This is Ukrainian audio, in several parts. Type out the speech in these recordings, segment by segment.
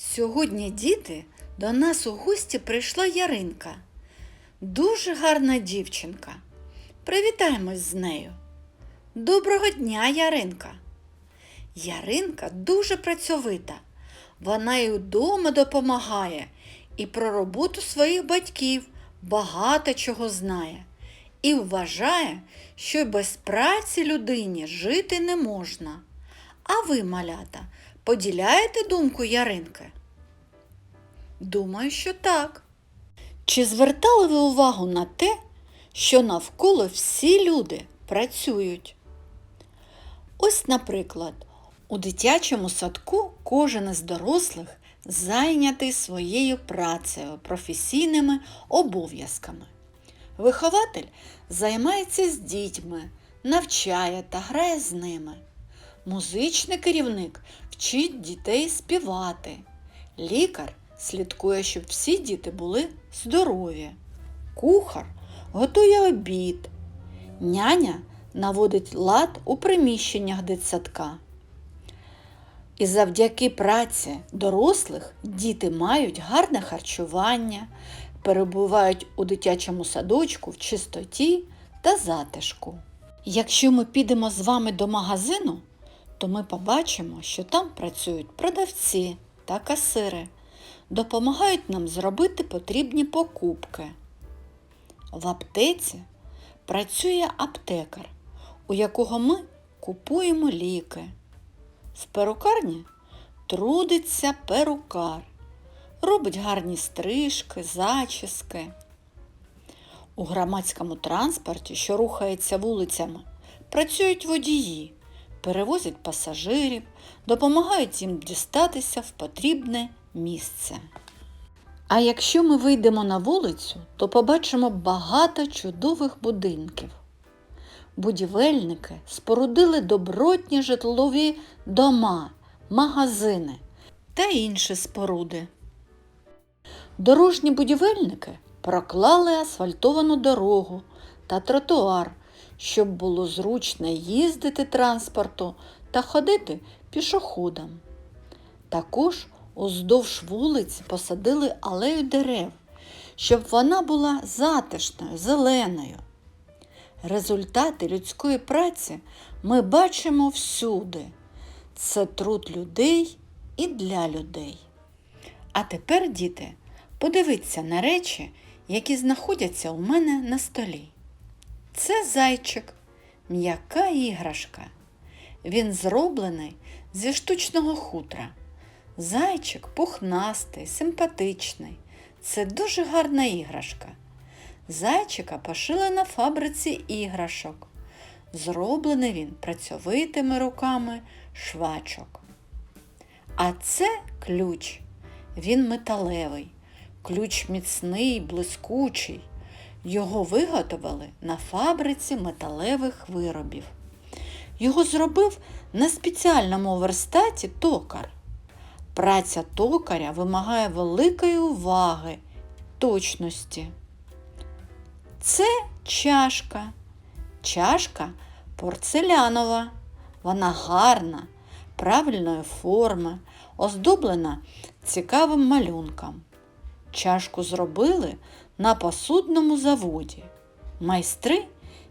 Сьогодні, діти, до нас у гості прийшла Яринка. Дуже гарна дівчинка. Привітаємось з нею. Доброго дня, Яринка. Яринка дуже працьовита. Вона і вдома допомагає, і про роботу своїх батьків багато чого знає. І вважає, що без праці людині жити не можна. А ви, малята, поділяєте думку Яринки? Думаю, що так. Чи звертали ви увагу на те, що навколо всі люди працюють? Ось, наприклад, у дитячому садку кожен із дорослих зайнятий своєю працею, професійними обов'язками. Вихователь займається з дітьми, навчає та грає з ними. Музичний керівник вчить дітей співати. Лікар слідкує, щоб всі діти були здорові. Кухар готує обід. Няня наводить лад у приміщеннях дитсадка. І завдяки праці дорослих діти мають гарне харчування, перебувають у дитячому садочку в чистоті та затишку. Якщо ми підемо з вами до магазину, то ми побачимо, що там працюють продавці та касири, допомагають нам зробити потрібні покупки. В аптеці працює аптекар, у якого ми купуємо ліки. В перукарні трудиться перукар, робить гарні стрижки, зачіски. У громадському транспорті, що рухається вулицями, працюють водії, перевозять пасажирів, допомагають їм дістатися в потрібне місце. А якщо ми вийдемо на вулицю, то побачимо багато чудових будинків. Будівельники спорудили добротні житлові дома, магазини та інші споруди. Дорожні будівельники проклали асфальтовану дорогу та тротуар, щоб було зручно їздити транспорту та ходити пішоходам. Також уздовж вулиць посадили алею дерев, щоб вона була затишною, зеленою. Результати людської праці ми бачимо всюди. Це труд людей і для людей. А тепер, діти, подивіться на речі, які знаходяться у мене на столі. Це зайчик, м'яка іграшка. Він зроблений зі штучного хутра. Зайчик пухнастий, симпатичний. Це дуже гарна іграшка. Зайчика пошили на фабриці іграшок. Зроблений він працьовитими руками швачок. А це ключ. Він металевий, ключ міцний, блискучий. Його виготовили на фабриці металевих виробів. Його зробив на спеціальному верстаті токар. Праця токаря вимагає великої уваги, точності. Це чашка. Чашка порцелянова. Вона гарна, правильної форми, оздоблена цікавим малюнком. Чашку зробили на посудному заводі. Майстри,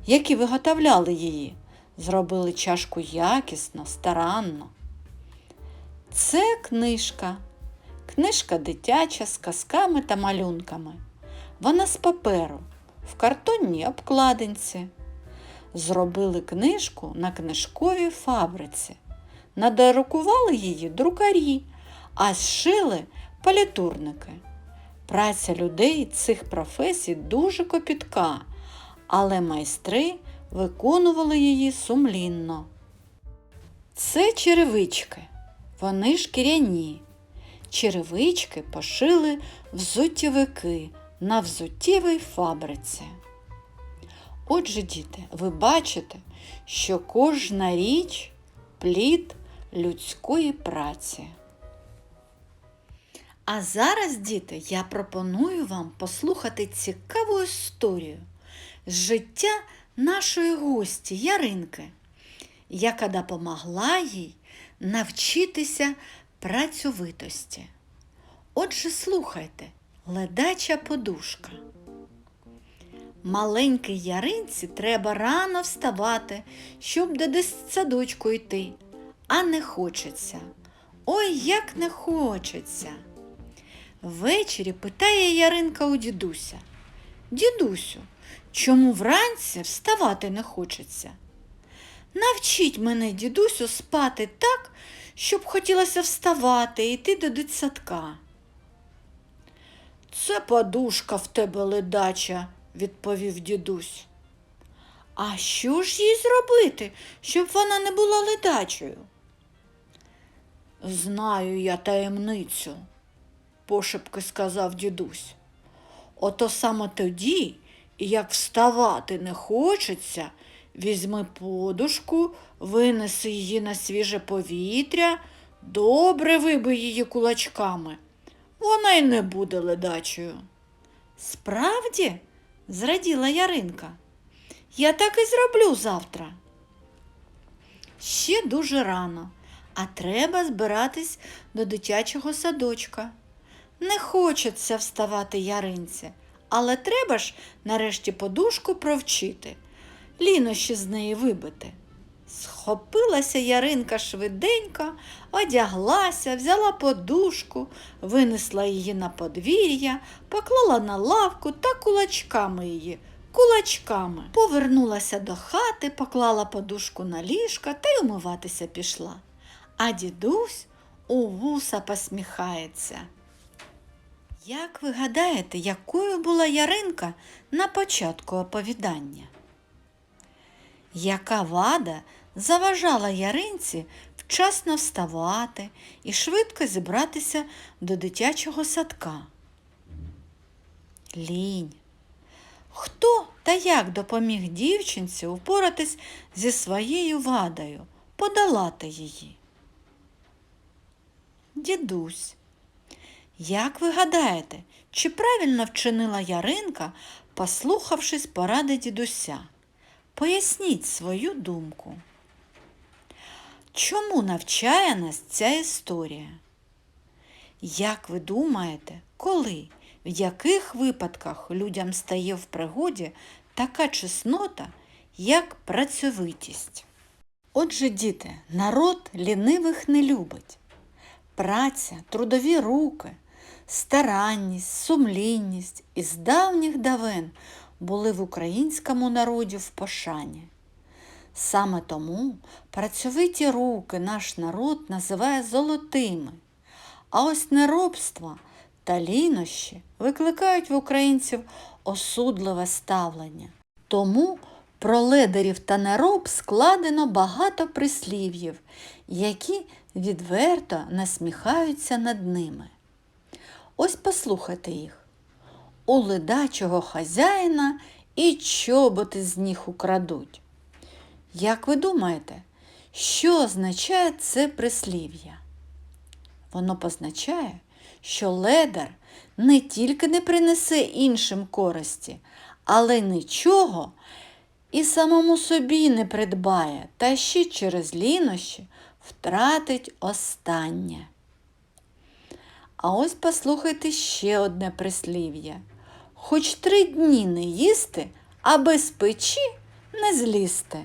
які виготовляли її, зробили чашку якісно, старанно. Це книжка. Книжка дитяча з казками та малюнками. Вона з паперу, в картонній обкладинці. Зробили книжку на книжковій фабриці. Надарукували її друкарі, а зшили палітурники. Праця людей цих професій дуже копітка, але майстри виконували її сумлінно. Це черевички. Вони шкіряні. Черевички пошили взуттєвики на взуттєвій фабриці. Отже, діти, ви бачите, що кожна річ плід людської праці. А зараз, діти, я пропоную вам послухати цікаву історію з життя нашої гості Яринки, яка допомогла їй навчитися працьовитості. Отже, слухайте, ледача подушка. Маленькій яринці треба рано вставати, щоб до садочку йти, а не хочеться. Ой, як не хочеться. Ввечері питає Яринка у дідуся. Дідусю, чому вранці вставати не хочеться? Навчіть мене, дідусю, спати так, щоб хотілося вставати і йти до дитсадка. Це подушка в тебе ледача, відповів дідусь. А що ж їй зробити, щоб вона не була ледачою? Знаю я таємницю, пошепки сказав дідусь. Ото саме тоді, як вставати не хочеться, візьми подушку, винеси її на свіже повітря, добре вибий її кулачками. Вона й не буде ледачою. Справді, зраділа Яринка. Я так і зроблю завтра. Ще дуже рано, а треба збиратись до дитячого садочка. Не хочеться вставати яринці, але треба ж нарешті подушку провчити, лінощі з неї вибити. Схопилася Яринка швиденько, одяглася, взяла подушку, винесла її на подвір'я, поклала на лавку та кулачками її, кулачками. Повернулася до хати, поклала подушку на ліжка та й умиватися пішла. А дідусь у вуса посміхається. Як ви гадаєте, якою була Яринка на початку оповідання? Яка вада заважала Яринці вчасно вставати і швидко зібратися до дитячого садка? Лінь. Хто та як допоміг дівчинці впоратись зі своєю вадою, подолати її? Дідусь. Як ви гадаєте, чи правильно вчинила Яринка, послухавшись поради дідуся? Поясніть свою думку. Чому навчає нас ця історія? Як ви думаєте, коли, в яких випадках людям стає в пригоді така чеснота, як працьовитість? Отже, діти, народ лінивих не любить. Праця, трудові руки, старанність, сумлінність із давніх давен були в українському народі в пошані. Саме тому працьовиті руки наш народ називає золотими, а ось неробство та лінощі викликають в українців осудливе ставлення. Тому про ледарів та нероб складено багато прислів'їв, які відверто насміхаються над ними. Ось послухайте їх. У ледачого хазяїна і чоботи з ніг украдуть. Як ви думаєте, що означає це прислів'я? Воно позначає, що ледар не тільки не принесе іншим користі, але нічого і самому собі не придбає, та ще через лінощі втратить останнє. А ось послухайте ще одне прислів'я. Хоч три дні не їсти, а без печі не злізти.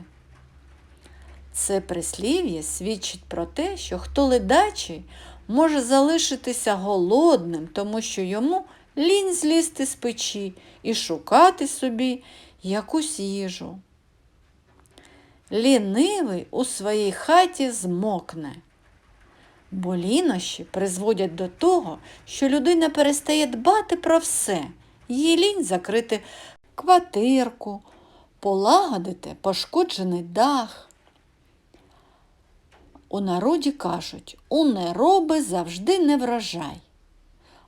Це прислів'я свідчить про те, що хто ледачий може залишитися голодним, тому що йому лінь злізти з печі і шукати собі якусь їжу. Лінивий у своїй хаті змокне. Бо лінощі призводять до того, що людина перестає дбати про все, їй лінь закрити квартирку, полагодити пошкоджений дах. У народі кажуть, у нероби завжди не врожай,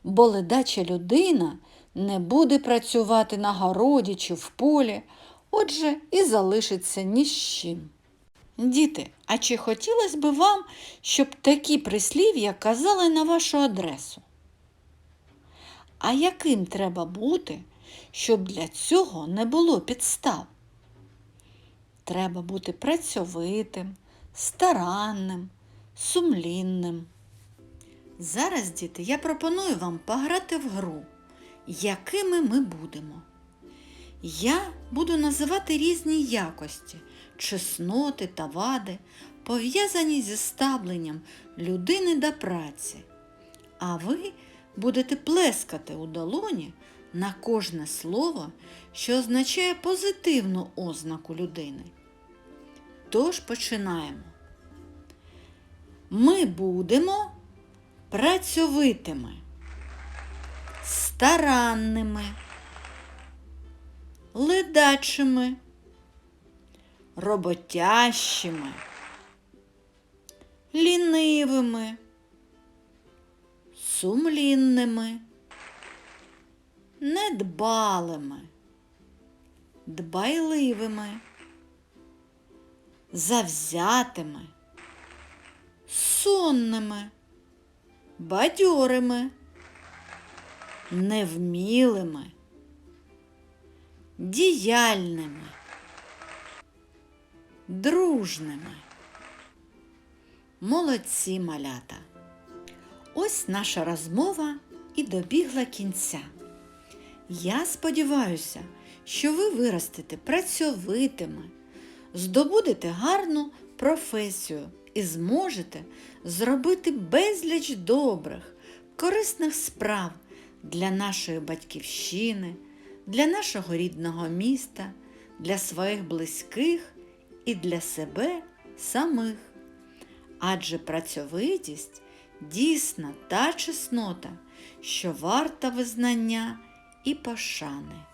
бо ледача людина не буде працювати на городі чи в полі, отже, і залишиться ні з чим. Діти, а чи хотілося б вам, щоб такі прислів'я казали на вашу адресу? А яким треба бути, щоб для цього не було підстав? Треба бути працьовитим, старанним, сумлінним. Зараз, діти, я пропоную вам пограти в гру, якими ми будемо. Я буду називати різні якості, чесноти та вади, пов'язані зі ставленням людини до праці. А ви будете плескати у долоні на кожне слово, що означає позитивну ознаку людини. Тож починаємо. Ми будемо працьовитими, старанними, ледачими, роботящими, лінивими, сумлінними, недбалими, дбайливими, завзятими, сонними, бадьорими, невмілими, діяльними, дружними. Молодці малята. Ось наша розмова і добігла кінця. Я сподіваюся, що ви виростете працьовитими, здобудете гарну професію і зможете зробити безліч добрих, корисних справ для нашої батьківщини, для нашого рідного міста, для своїх близьких і для себе самих. Адже працьовитість дійсна та чеснота, що варта визнання і пошани.